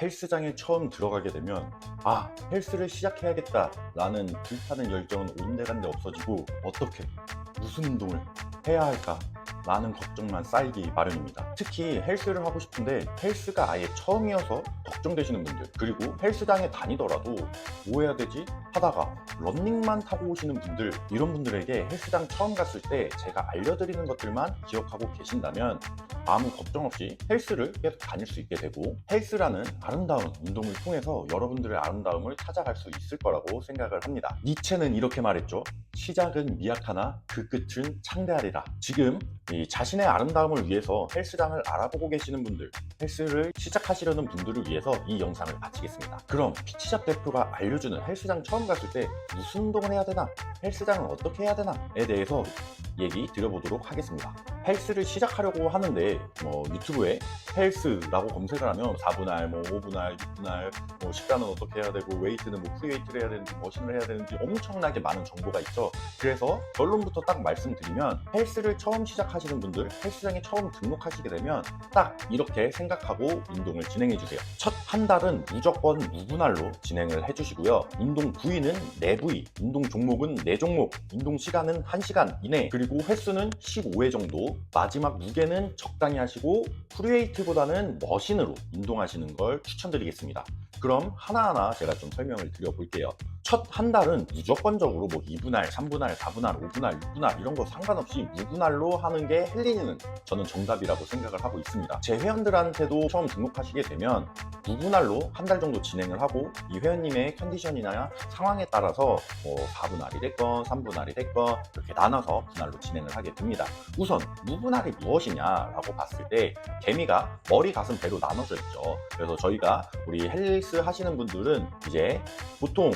헬스장에 처음 들어가게 되면 아 헬스를 시작해야겠다 라는 불타는 열정은 온데간데 없어지고 어떻게 무슨 운동을 해야 할까 라는 걱정만 쌓이기 마련입니다 특히 헬스를 하고 싶은데 헬스가 아예 처음이어서 걱정되시는 분들 그리고 헬스장에 다니더라도 뭐 해야 되지 하다가 런닝만 타고 오시는 분들 이런 분들에게 헬스장 처음 갔을 때 제가 알려드리는 것들만 기억하고 계신다면 아무 걱정 없이 헬스를 계속 다닐 수 있게 되고 헬스라는 아름다운 운동을 통해서 여러분들의 아름다움을 찾아갈 수 있을 거라고 생각을 합니다. 니체는 이렇게 말했죠. 시작은 미약하나 그 끝은 창대하리라. 지금 이 자신의 아름다움을 위해서 헬스장을 알아보고 계시는 분들, 헬스를 시작하시려는 분들을 위해서 이 영상을 마치겠습니다. 그럼 피치샵 대표가 알려주는 헬스장 처음 갔을 때 무슨 운동을 해야 되나, 헬스장은 어떻게 해야 되나에 대해서 얘기 드려보도록 하겠습니다. 헬스를 시작하려고 하는데 뭐 유튜브에 헬스라고 검색을 하면 4분할, 뭐 5분할, 6분할, 뭐 식단은 어떻게 해야 되고 웨이트는 뭐 프리웨이트를 해야 되는지 머신을 해야 되는지 엄청나게 많은 정보가 있죠. 그래서 결론부터 딱 말씀드리면 헬스를 처음 시작하시는 분들, 헬스장에 처음 등록하시게 되면 딱 이렇게 생각하고 운동을 진행해 주세요. 첫 한 달은 무조건 무분할로 진행을 해 주시고요. 운동 부위는 4부위, 운동 종목은 4종목, 운동 시간은 1시간 이내, 그리고 횟수는 15회 정도, 마지막 무게는 적당히 하시고 프리웨이트보다는 머신으로 운동하시는 걸 추천드리겠습니다. 그럼 하나하나 제가 좀 설명을 드려볼게요. 첫 한 달은 무조건적으로 뭐 2분할, 3분할, 4분할, 5분할, 6분할 이런 거 상관없이 무분할로 하는 게 헬리는 저는 정답이라고 생각을 하고 있습니다. 제 회원들한테도 처음 등록하시게 되면 무분할로 한 달 정도 진행을 하고 이 회원님의 컨디션이나 상황에 따라서 뭐 4분할이 됐건 3분할이 됐건 이렇게 나눠서 분할로 진행을 하게 됩니다. 우선 무분할이 무엇이냐라고 봤을 때 개미가 머리, 가슴, 배로 나눠져 있죠. 그래서 저희가 우리 헬스 하시는 분들은 이제 보통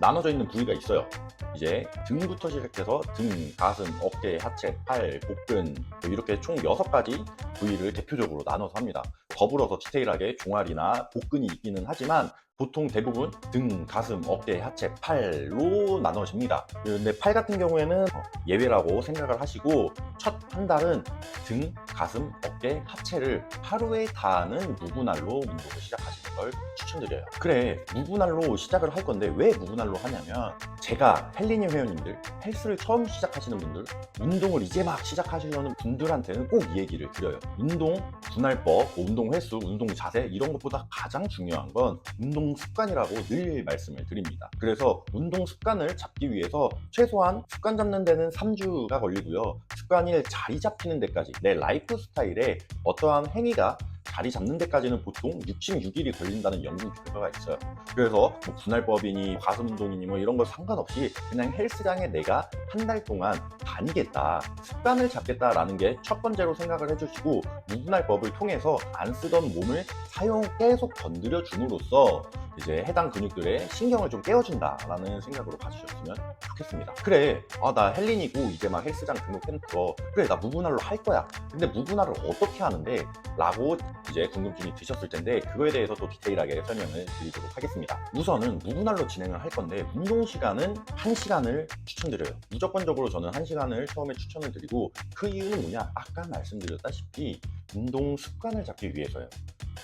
나눠져 있는 부위가 있어요. 이제 등부터 시작해서 등, 가슴, 어깨, 하체, 팔, 복근 뭐 이렇게 총 6가지 부위를 대표적으로 나눠서 합니다. 더불어서 디테일하게 종아리나 복근이 있기는 하지만 보통 대부분 등, 가슴, 어깨, 하체, 팔로 나눠집니다. 근데 팔 같은 경우에는 예외라고 생각을 하시고 첫 한 달은 등, 가슴, 어깨, 하체를 하루에 다 하는 무분할로 운동을 시작하시는 걸 추천드려요. 그래, 무분할로 시작을 할 건데 왜 무분할로 하냐면 제가 헬리니 회원님들, 헬스를 처음 시작하시는 분들, 운동을 이제 막 시작하시려는 분들한테는 꼭 이 얘기를 드려요. 운동 분할법, 뭐 운동 횟수, 운동 자세 이런 것보다 가장 중요한 건 운동 습관이라고 늘 말씀을 드립니다. 그래서 운동 습관을 잡기 위해서 최소한 습관 잡는 데는 3주가 걸리고요. 습관이 자리 잡히는 데까지 내 라이프 스타일에 어떠한 행위가 자리 잡는 데까지는 보통 66일이 걸린다는 연구 결과가 있어요. 그래서 뭐 분할법이니 가슴 운동이니 뭐 이런 거 상관없이 그냥 헬스장에 내가 한 달 동안 다니겠다, 습관을 잡겠다라는 게 첫 번째로 생각을 해주시고 무분할법을 통해서 안 쓰던 몸을 사용 계속 건드려 줌으로써 이제 해당 근육들의 신경을 좀 깨워준다라는 생각으로 가주셨으면 좋겠습니다. 그래, 아, 나 헬린이고 이제 막 헬스장 등록했어. 그래, 나 무분할로 할 거야. 근데 무분할을 어떻게 하는데? 라고 이제 궁금증이 드셨을 텐데 그거에 대해서 또 디테일하게 설명을 드리도록 하겠습니다. 우선은 무분할로 진행을 할 건데 운동 시간은 1시간을 추천드려요. 무조건적으로 저는 1시간을 처음에 추천을 드리고 그 이유는 뭐냐? 아까 말씀드렸다시피 운동 습관을 잡기 위해서예요.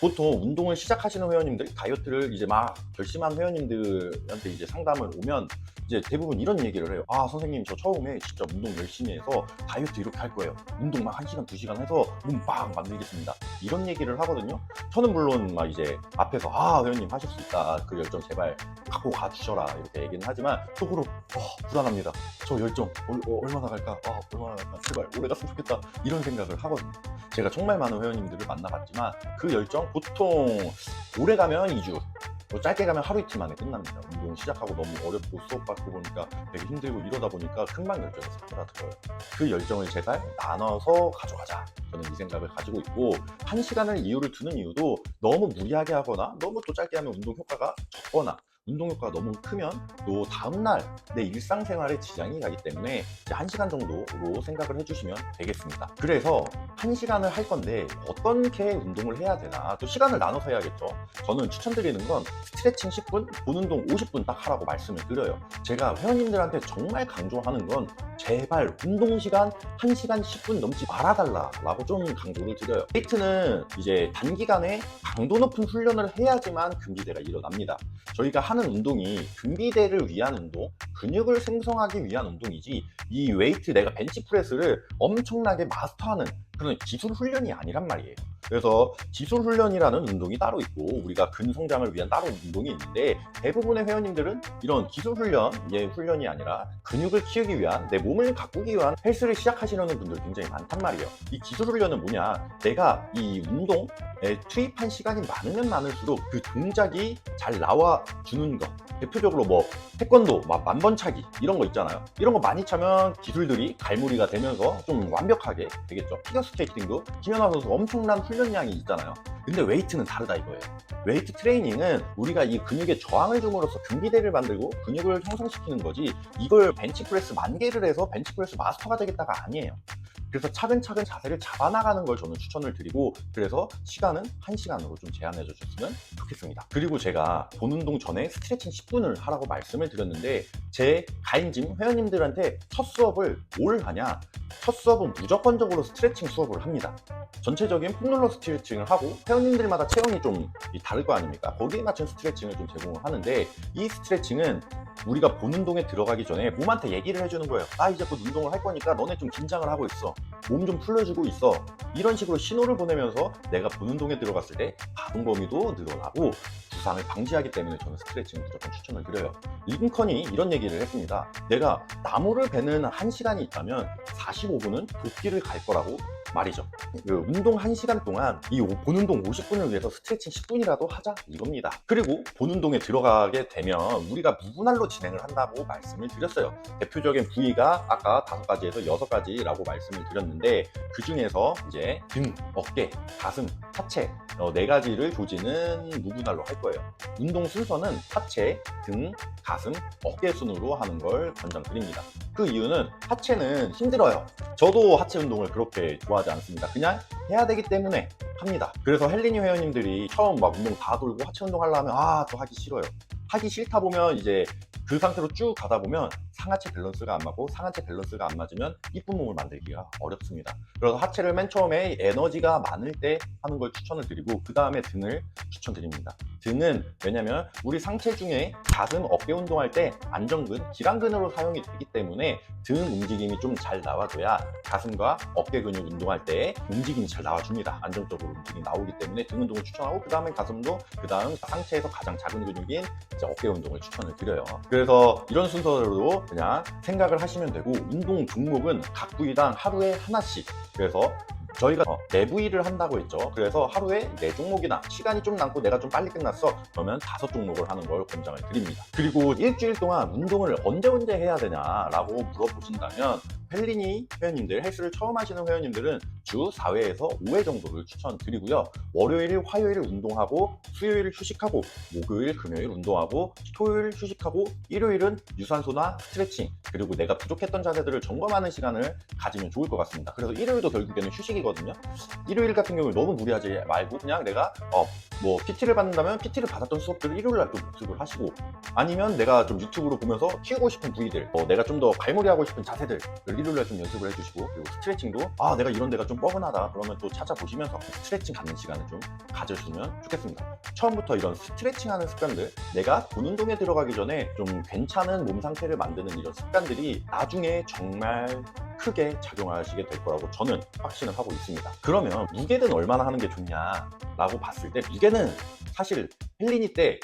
보통 운동을 시작하시는 회원님들, 다이어트를 이제 막 결심한 회원님들한테 이제 상담을 오면 이제 대부분 이런 얘기를 해요. 아, 선생님, 저 처음에 진짜 운동 열심히 해서 다이어트 이렇게 할 거예요. 운동 막 1시간, 2시간 해서 몸 막 만들겠습니다. 이런 얘기를 하거든요. 저는 물론 막 이제 앞에서 아, 회원님 하실 수 있다. 그 열정 제발 갖고 가 주셔라. 이렇게 얘기는 하지만 속으로 어, 불안합니다. 저 열정 얼, 어, 얼마나 갈까? 아, 얼마나 갈까? 제발 오래 갔으면 좋겠다. 이런 생각을 하거든요. 제가 정말 많은 회원님들을 만나봤지만 그 열정 보통 오래 가면 2주, 뭐 짧게 가면 하루 이틀 만에 끝납니다. 운동 시작하고 너무 어렵고 수업 받고 보니까 되게 힘들고 이러다 보니까 금방 열정이 사라져요. 그 열정을 제발 나눠서 가져가자. 저는 이 생각을 가지고 있고 한 시간을 이유를 두는 이유도 너무 무리하게 하거나 너무 또 짧게 하면 운동 효과가 적거나 운동 효과가 너무 크면 또 다음날 내 일상생활에 지장이 가기 때문에 이제 1시간 정도로 생각을 해주시면 되겠습니다. 그래서 1시간을 할 건데 어떻게 운동을 해야 되나 또 시간을 나눠서 해야겠죠. 저는 추천드리는 건 스트레칭 10분, 보는 동 50분 딱 하라고 말씀을 드려요. 제가 회원님들한테 정말 강조하는 건 제발 운동 시간 1시간 10분 넘지 말아달라라고 좀 강조를 드려요. 웨이트는 이제 단기간에 강도 높은 훈련을 해야지만 금기대가 일어납니다. 저희가 하는 운동이 금기대를 위한 운동, 근육을 생성하기 위한 운동이지 이 웨이트 내가 벤치프레스를 엄청나게 마스터하는 그런 기술 훈련이 아니란 말이에요. 그래서 기술 훈련이라는 운동이 따로 있고 우리가 근성장을 위한 따로 운동이 있는데 대부분의 회원님들은 이런 기술 훈련의 훈련이 아니라 근육을 키우기 위한 내 몸을 가꾸기 위한 헬스를 시작하시려는 분들 굉장히 많단 말이에요. 이 기술 훈련은 뭐냐? 내가 이 운동에 투입한 시간이 많으면 많을수록 그 동작이 잘 나와 주는 것. 대표적으로 뭐 태권도, 막 만번차기 이런 거 있잖아요. 이런 거 많이 차면 기술들이 갈무리가 되면서 좀 완벽하게 되겠죠. 피겨스케이팅도 김연아 선수 엄청난 훈련량이 있잖아요. 근데 웨이트는 다르다 이거예요. 웨이트 트레이닝은 우리가 이 근육에 저항을 줌으로써 근기대를 만들고 근육을 형성시키는 거지 이걸 벤치프레스 만 개를 해서 벤치프레스 마스터가 되겠다가 아니에요. 그래서 차근차근 자세를 잡아나가는 걸 저는 추천을 드리고 그래서 시간은 1시간으로 좀 제한해 주셨으면 좋겠습니다. 그리고 제가 본 운동 전에 스트레칭 10분을 하라고 말씀을 드렸는데 제 가인짐 회원님들한테 첫 수업을 뭘 하냐 첫 수업은 무조건적으로 스트레칭 수업을 합니다. 전체적인 폭롤러 스트레칭을 하고 회원님들마다 체형이 좀 다를 거 아닙니까? 거기에 맞춘 스트레칭을 좀 제공을 하는데 이 스트레칭은 우리가 본 운동에 들어가기 전에 몸한테 얘기를 해주는 거예요. 나 이제 곧 운동을 할 거니까 너네 좀 긴장을 하고 있어. 몸 좀 풀려주고 있어. 이런 식으로 신호를 보내면서 내가 본 운동에 들어갔을 때 가동 범위도 늘어나고 부상을 방지하기 때문에 저는 스트레칭을 무조건 추천을 드려요. 링컨이 이런 얘기를 했습니다. 내가 나무를 베는 한 시간이 있다면 45분은 도끼를 갈 거라고 말이죠. 그 운동 1시간 동안 이 본 운동 50분을 위해서 스트레칭 10분이라도 하자 이겁니다. 그리고 본 운동에 들어가게 되면 우리가 무분할로 진행을 한다고 말씀을 드렸어요. 대표적인 부위가 아까 다섯 가지에서 여섯 가지라고 말씀을 드렸는데 그 중에서 이제 등, 어깨, 가슴, 하체 어, 네 가지를 조지는 무분할로 할 거예요. 운동 순서는 하체, 등, 가슴, 어깨 순으로 하는 걸 권장드립니다. 그 이유는 하체는 힘들어요. 저도 하체 운동을 그렇게 좋아하지 않습니다. 그냥 해야 되기 때문에 합니다. 그래서 헬리니 회원님들이 처음 막 운동 다 돌고 하체 운동 하려면 아, 저 하기 싫어요. 하기 싫다 보면 이제 그 상태로 쭉 가다 보면 상하체 밸런스가 안 맞고 상하체 밸런스가 안 맞으면 이쁜 몸을 만들기가 어렵습니다. 그래서 하체를 맨 처음에 에너지가 많을 때 하는 걸 추천을 드리고 그 다음에 등을 추천드립니다. 등은 왜냐면 우리 상체 중에 가슴, 어깨 운동할 때 안정근, 기랑근으로 사용이 되기 때문에 등 움직임이 좀 잘 나와줘야 가슴과 어깨 근육 운동할 때 움직임이 잘 나와줍니다. 안정적으로 움직임이 나오기 때문에 등 운동을 추천하고 그 다음에 가슴도 그 다음 상체에서 가장 작은 근육인 어깨 운동을 추천을 드려요. 그래서 이런 순서로 그냥 생각을 하시면 되고 운동 종목은 각 부위당 하루에 하나씩 그래서 저희가 어, 네 부위를 한다고 했죠. 그래서 하루에 네 종목이나 시간이 좀 남고 내가 좀 빨리 끝났어. 그러면 다섯 종목을 하는 걸 권장을 드립니다. 그리고 일주일 동안 운동을 언제 언제 해야 되냐라고 물어보신다면 펠리니 회원님들, 헬스를 처음 하시는 회원님들은 주 4회에서 5회 정도를 추천드리고요. 월요일, 화요일 운동하고 수요일 휴식하고 목요일, 금요일 운동하고 토요일 휴식하고 일요일은 유산소나 스트레칭 그리고 내가 부족했던 자세들을 점검하는 시간을 가지면 좋을 것 같습니다. 그래서 일요일도 결국에는 휴식이거든요. 일요일 같은 경우에 너무 무리하지 말고 그냥 내가 어, 뭐 PT를 받는다면 PT를 받았던 수업들을 일요일 날또 복습을 하시고 아니면 내가 좀 유튜브로 보면서 키우고 싶은 부위들 어, 내가 좀 더 갈무리 하고 싶은 자세들 일요일 날 좀 연습을 해주시고 그리고 스트레칭도 아 내가 이런 데가 좀 뻐근하다 그러면 또 찾아보시면서 스트레칭 갖는 시간을 좀 가져주시면 좋겠습니다. 처음부터 이런 스트레칭하는 습관들 내가 본 운동에 들어가기 전에 좀 괜찮은 몸 상태를 만드는 이런 습관들이 나중에 정말 크게 작용하시게 될 거라고 저는 확신을 하고 있습니다. 그러면 무게는 얼마나 하는 게 좋냐라고 봤을 때 무게는 사실 헬리니 때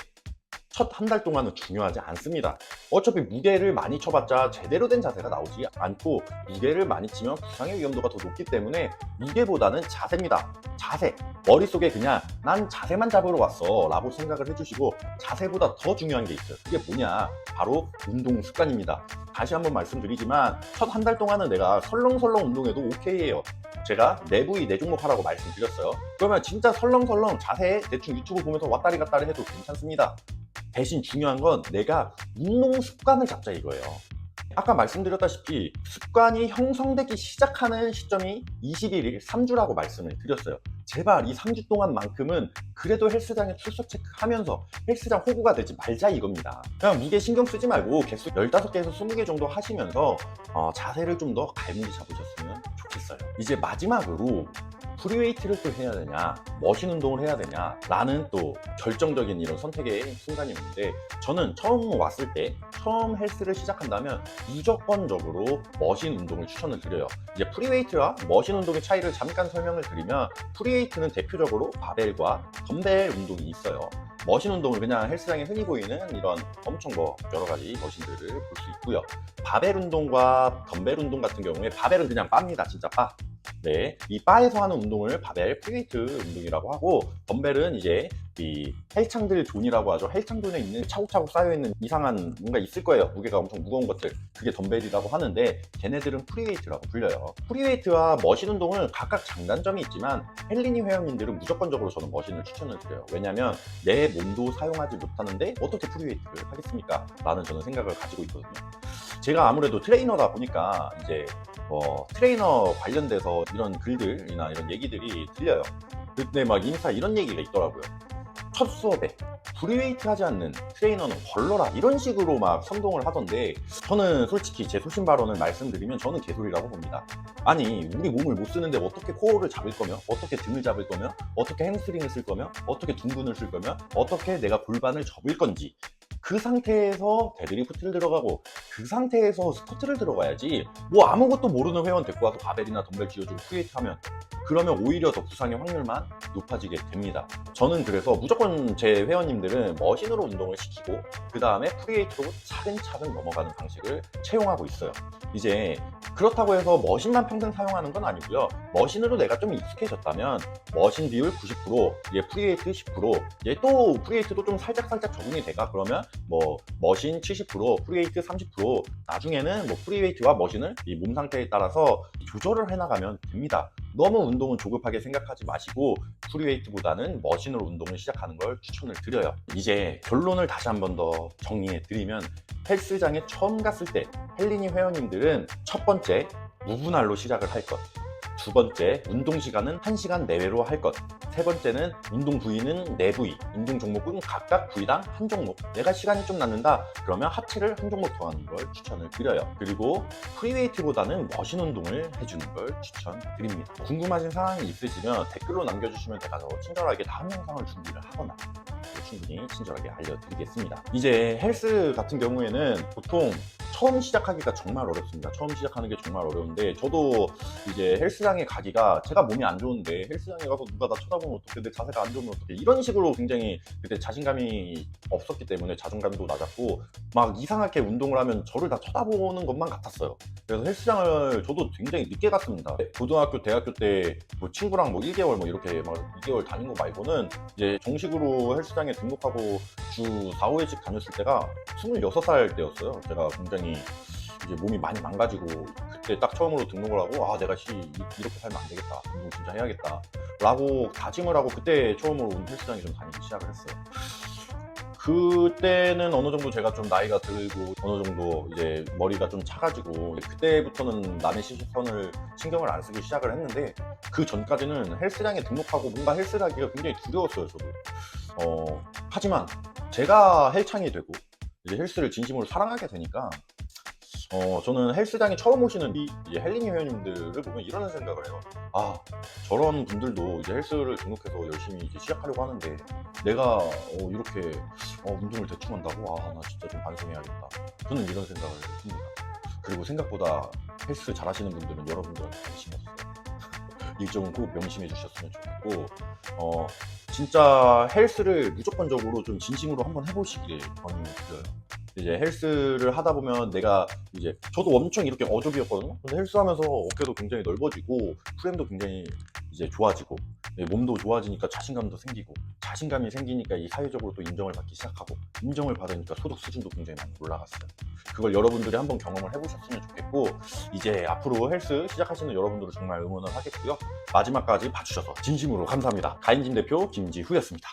첫 한 달 동안은 중요하지 않습니다. 어차피 무게를 많이 쳐봤자 제대로 된 자세가 나오지 않고 무게를 많이 치면 부상의 위험도가 더 높기 때문에 무게보다는 자세입니다. 자세. 머릿속에 그냥 난 자세만 잡으러 왔어 라고 생각을 해주시고 자세보다 더 중요한 게 있어요. 그게 뭐냐? 바로 운동 습관입니다. 다시 한번 말씀드리지만 첫 한 달 동안은 내가 설렁설렁 운동해도 오케이예요. 제가 네 부위 네 종목 하라고 말씀드렸어요. 그러면 진짜 설렁설렁 자세 대충 유튜브 보면서 왔다리 갔다리 해도 괜찮습니다. 대신 중요한 건 내가 운동 습관을 잡자 이거예요. 아까 말씀드렸다시피 습관이 형성되기 시작하는 시점이 21일 3주라고 말씀을 드렸어요. 제발 이 3주 동안만큼은 그래도 헬스장에 출석 체크하면서 헬스장 호구가 되지 말자 이겁니다. 그냥 무게 신경 쓰지 말고 개수 15개에서 20개 정도 하시면서 어, 자세를 좀 더 갈무리 잡으셨으면 좋겠어요. 이제 마지막으로 프리웨이트를 또 해야 되냐, 머신 운동을 해야 되냐, 라는 또 결정적인 이런 선택의 순간이었는데, 저는 처음 왔을 때, 처음 헬스를 시작한다면 무조건적으로 머신 운동을 추천을 드려요. 이제 프리웨이트와 머신 운동의 차이를 잠깐 설명을 드리면, 프리웨이트는 대표적으로 바벨과 덤벨 운동이 있어요. 머신 운동은 그냥 헬스장에 흔히 보이는 이런 엄청 뭐 여러 가지 머신들을 볼 수 있고요. 바벨 운동과 덤벨 운동 같은 경우에 바벨은 그냥 바입니다. 진짜 바. 네, 이 바에서 하는 운동을 바벨 프리웨이트 운동이라고 하고 덤벨은 이제 이 헬창들 존이라고 하죠. 헬창존에 있는 차곡차곡 쌓여있는 이상한 뭔가 있을 거예요. 무게가 엄청 무거운 것들. 그게 덤벨이라고 하는데 걔네들은 프리웨이트라고 불려요. 프리웨이트와 머신 운동은 각각 장단점이 있지만 헬리니 회원님들은 무조건적으로 저는 머신을 추천을 드려요. 왜냐면 내 몸도 사용하지 못하는데 어떻게 프리웨이트를 하겠습니까? 라는 저는 생각을 가지고 있거든요. 제가 아무래도 트레이너다 보니까 이제 어, 트레이너 관련돼서 이런 글들이나 이런 얘기들이 들려요. 그때 막 인스타 이런 얘기가 있더라고요. 첫 수업에 프리웨이트 하지 않는 트레이너는 걸러라 이런 식으로 막 선동을 하던데 저는 솔직히 제 소신 발언을 말씀드리면 저는 개소리라고 봅니다. 아니 우리 몸을 못 쓰는데 어떻게 코어를 잡을 거며 어떻게 등을 잡을 거며 어떻게 햄스트링을 쓸 거며 어떻게 둔근을 쓸 거며 어떻게 내가 골반을 접을 건지 그 상태에서 데드리프트를 들어가고 그 상태에서 스쿼트를 들어가야지 뭐 아무것도 모르는 회원 데리고 와서 바벨이나 덤벨 쥐어주고 프리웨이트 하면 그러면 오히려 더 부상의 확률만 높아지게 됩니다. 저는 그래서 무조건 제 회원님들은 머신으로 운동을 시키고 그 다음에 프리웨이트로 차근차근 넘어가는 방식을 채용하고 있어요. 이제 그렇다고 해서 머신만 평생 사용하는 건 아니고요. 머신으로 내가 좀 익숙해졌다면 머신 비율 90%, 이제 프리웨이트 10%, 이제 또 프리웨이트도 좀 살짝 살짝 적응이 돼가 그러면 뭐 머신 70%, 프리웨이트 30%, 나중에는 뭐 프리웨이트와 머신을 이 몸 상태에 따라서 조절을 해나가면 됩니다. 너무 운동은 조급하게 생각하지 마시고 프리웨이트보다는 머신으로 운동을 시작하는 걸 추천을 드려요. 이제 결론을 다시 한 번 더 정리해 드리면 헬스장에 처음 갔을 때 헬리니 회원님들은 첫 번째 무분할로 시작을 할 것. 두 번째, 운동 시간은 1시간 내외로 할 것. 세 번째는 운동 부위는 네 부위, 운동 종목은 각각 부위당 한 종목. 내가 시간이 좀 남는다. 그러면 하체를 한 종목 더 하는 걸 추천을 드려요. 그리고 프리웨이트보다는 머신 운동을 해주는 걸 추천드립니다. 궁금하신 사항이 있으시면 댓글로 남겨주시면 제가 더 친절하게 다음 영상을 준비를 하거나 충분히 친절하게 알려드리겠습니다. 이제 헬스 같은 경우에는 보통 처음 시작하기가 정말 어렵습니다. 처음 시작하는 게 정말 어려운데 저도 이제 헬스장에 가기가 제가 몸이 안 좋은데 헬스장에 가서 누가 나 쳐다보면 어떡해 내 자세가 안 좋으면 어떡해 이런 식으로 굉장히 그때 자신감이 없었기 때문에 자존감도 낮았고 막 이상하게 운동을 하면 저를 다 쳐다보는 것만 같았어요. 그래서 헬스장을 저도 굉장히 늦게 갔습니다. 고등학교, 대학교 때 뭐 친구랑 뭐 1개월 뭐 이렇게 막 2개월 다닌 거 말고는 이제 정식으로 헬스 장에 등록하고 주 4, 5회씩 다녔을 때가 26살 때였어요. 제가 굉장히 이제 몸이 많이 망가지고 그때 딱 처음으로 등록을 하고 아 내가 씨 이렇게 살면 안 되겠다. 운동 진짜 해야겠다. 라고 다짐을 하고 그때 처음으로 헬스장에 좀 다니기 시작을 했어요 그때는 어느 정도 제가 좀 나이가 들고 어느 정도 이제 머리가 좀 차가지고 그때부터는 남의 시선을 신경을 안 쓰기 시작을 했는데 그 전까지는 헬스장에 등록하고 뭔가 헬스를 하기가 굉장히 두려웠어요 저도. 어, 하지만 제가 헬창이 되고 이제 헬스를 진심으로 사랑하게 되니까 어, 저는 헬스장에 처음 오시는 헬리니 회원님들을 보면 이런 생각을 해요. 아, 저런 분들도 이제 헬스를 등록해서 열심히 이제 시작하려고 하는데 내가 어, 이렇게 어, 운동을 대충 한다고? 아, 나 진짜 좀 반성해야겠다. 저는 이런 생각을 듭니다. 그리고 생각보다 헬스 잘하시는 분들은 여러분들한테 관심이 없어요. 일정은 꼭 명심해 주셨으면 좋겠고, 어, 진짜 헬스를 무조건적으로 좀 진심으로 한번 해보시길 권유드려요. 이제 헬스를 하다 보면 내가 이제 저도 엄청 이렇게 어좁이었거든요. 근데 헬스하면서 어깨도 굉장히 넓어지고 프레임도 굉장히 이제 좋아지고 네, 몸도 좋아지니까 자신감도 생기고 자신감이 생기니까 이 사회적으로 또 인정을 받기 시작하고 인정을 받으니까 소득 수준도 굉장히 많이 올라갔어요. 그걸 여러분들이 한번 경험을 해보셨으면 좋겠고 이제 앞으로 헬스 시작하시는 여러분들을 정말 응원을 하겠고요. 마지막까지 봐주셔서 진심으로 감사합니다. 가인짐 대표 김지후였습니다.